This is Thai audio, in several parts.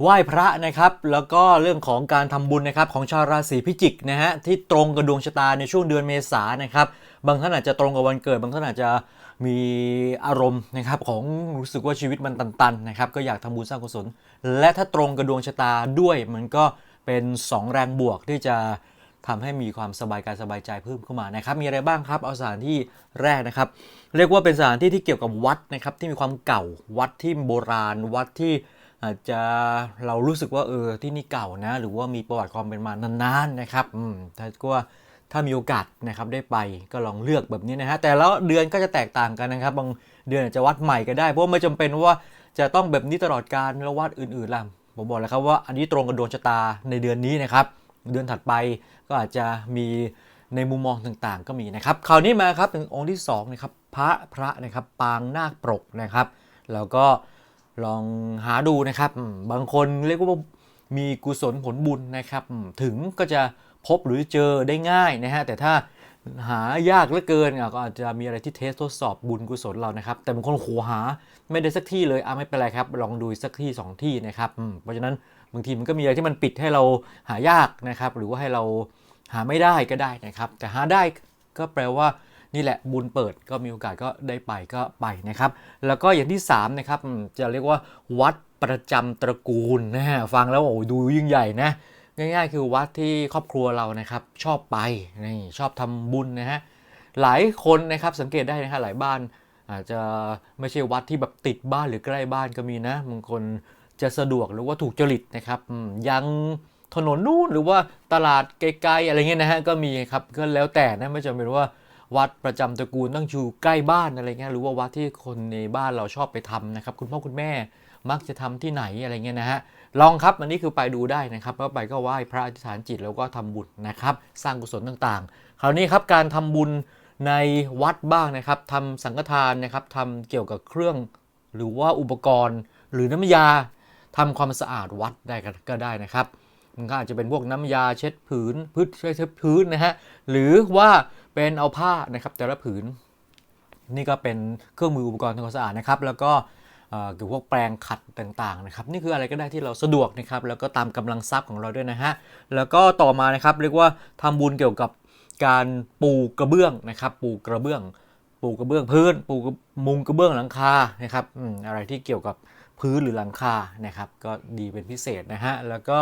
ไหว้พระนะครับ แล้วก็เรื่องของการทำบุญนะครับของชาวราศีพิจิกนะฮะที่ตรงกับดวงชะตาในช่วงเดือนเมษานะครับบางท่านอาจจะตรงกับวันเกิด บางท่านอาจจะมีอารมณ์นะครับของรู้สึกว่าชีวิตมันตันๆนะครับก็อยากทำบุญสร้างกุศล และถ้าตรงกับดวงชะตาด้วยมันก็เป็น 2 แรงบวกที่จะทำให้มีความสบายกายสบายใจเพิ่มเข้ามานะครับ มีอะไรบ้างครับ เอาสถานที่แรกนะครับ เรียกว่าเป็นสถานที่ที่เกี่ยวกับวัดนะครับที่มีความเก่าวัดที่โบราณวัดที่ อาจจะเรารู้สึกว่าเออที่นี่เก่านะ หรือว่ามีประวัติความเป็นมานานๆนะครับอืมถ้าก็ว่าถ้ามีโอกาสนะครับได้ไปก็ลองเลือกแบบนี้นะฮะแต่แล้วเดือนก็จะแตกต่างกันนะครับ บางเดือนอาจจะวัดใหม่ก็ได้ เพราะไม่จำเป็นว่าจะต้องแบบนี้ตลอดการแล้ววัดอื่นๆล่ะผมบอกแล้วครับว่าอันนี้ตรงกับดวงชะตาในเดือนนี้นะครับเดือนถัดไปก็อาจจะมีในมุมมองต่างๆ ก็มีนะครับคราวนี้มาครับถึงองค์ที่2นะครับพระพระนะครับปางนาคปรกนะครับ แล้วก็ ลองหาดูนะครับ บางคนเรียกว่ามีกุศลผลบุญนะครับ ถึงก็จะพบหรือเจอได้ง่ายนะฮะ แต่ถ้าหายากเหลือเกินก็อาจจะมีอะไรที่เทสทดสอบบุญกุศลเรานะครับ แต่บางคนโหหาไม่ได้สักที่เลยอะไม่เป็นไรครับ ลองดูสักที่สองที่นะครับเพราะฉะนั้นบางทีมันก็มีอะไรที่มันปิดให้เราหายากนะครับ หรือว่าให้เราหาไม่ได้ก็ได้นะครับ แต่หาได้ก็แปลว่า นี่แหละบุญเปิดก็มีโอกาสก็ได้ไปก็ไปนะครับ แล้วก็อย่างที่3นะครับจะเรียกว่าวัดประจำตระกูลนะฮะฟังแล้วโอ้ดูยิ่งใหญ่นะง่ายๆ คือวัดที่ครอบครัวเรานะครับชอบไปนี่ชอบทำบุญนะฮะหลายคนนะครับสังเกตได้นะฮะหลายบ้าน อาจจะไม่ใช่วัดที่แบบติดบ้านหรือใกล้บ้านก็มีนะบางคนจะสะดวกหรือว่าถูกจริตนะครับยังถนนนู่นหรือว่าตลาดไกลๆอะไรเงี้ยนะฮะก็มีครับก็แล้วแต่นะไม่จำเป็นว่า วัดประจำตระกูลต้องอยู่ใกล้บ้านอะไรเงี้ยหรือว่าวัดที่คนในบ้านเราชอบไปทำนะครับคุณพ่อคุณแม่มักจะทำที่ไหนอะไรเงี้ยนะฮะลองครับอันนี้คือไปดูได้นะครับแล้วไปก็ไหว้พระอธิษฐานจิตแล้วก็ทำบุญนะครับสร้างกุศลต่างๆ คราวนี้ครับการทำบุญในวัดบ้างนะครับทำสังฆทานนะครับทำเกี่ยวกับเครื่องหรือว่าอุปกรณ์ หรือน้ำยาทำความสะอาดวัดได้ก็ได้นะครับ มันก็อาจจะเป็นพวกน้ำยาเช็ดผืนพืชเช็ดพื้นนะฮะหรือว่าเป็นเอาผ้านะครับแต่ละผืน นี่ก็เป็นเครื่องมืออุปกรณ์ทำความสะอาดนะครับ แล้วก็เกี่ยวกับพวกแปรงขัดต่างๆนะครับนี่คืออะไรก็ได้ที่เราสะดวกนะครับแล้วก็ตามกำลังทรัพย์ของเราด้วยนะฮะแล้วก็ต่อมานะครับเรียกว่าทำบุญเกี่ยวกับการปูกระเบื้องนะครับ ปูกระเบื้อง ปูกระเบื้องพื้น ปูมุงกระเบื้องหลังคานะครับอะไรที่เกี่ยวกับพื้นหรือหลังคานะครับ ก็ดีเป็นพิเศษนะฮะแล้วก็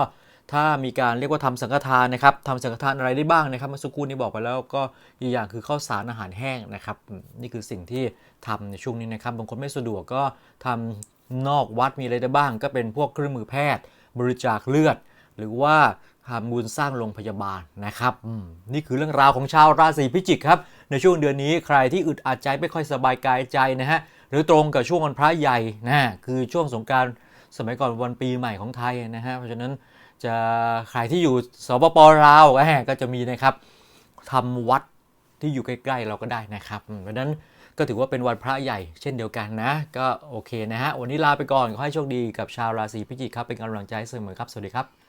ถ้ามีการเรียกว่าทำสังฆทานนะครับทำสังฆทานอะไรได้บ้างนะครับเมื่อสักครู่นี้บอกไปแล้วก็อีกอย่างคือข้าวสารอาหารแห้งนะครับ นี่คือสิ่งที่ทำในช่วงนี้นะครับบางคนไม่สะดวกก็ทำนอกวัดมีอะไรได้บ้าง ก็เป็นพวกเครื่องมือแพทย์ บริจาคเลือด หรือว่าทำบุญสร้างโรงพยาบาลนะครับอืมนี่คือเรื่องราวของชาวราศีพิจิกครับในช่วงเดือนนี้ใครที่อึดอัดใจไม่ค่อยสบายกายใจนะฮะหรือตรงกับช่วงวันพระใหญ่นะคือช่วงสงการสมัยก่อนวันปีใหม่ของไทยนะฮะเพราะฉะนั้น จะใครที่อยู่สปปลาวแหมก็จะมีนะครับทำวัดที่อยู่ใกล้ ๆ เราก็ได้นะครับอืมเพราะนั้นก็ถือว่าเป็นวันพระใหญ่เช่นเดียวกันนะ ก็โอเคนะฮะวันนี้ลาไปก่อนขอให้โชคดีกับชาวราศีพิจิกครับเป็นกำลังใจเสมอครับ สวัสดีครับ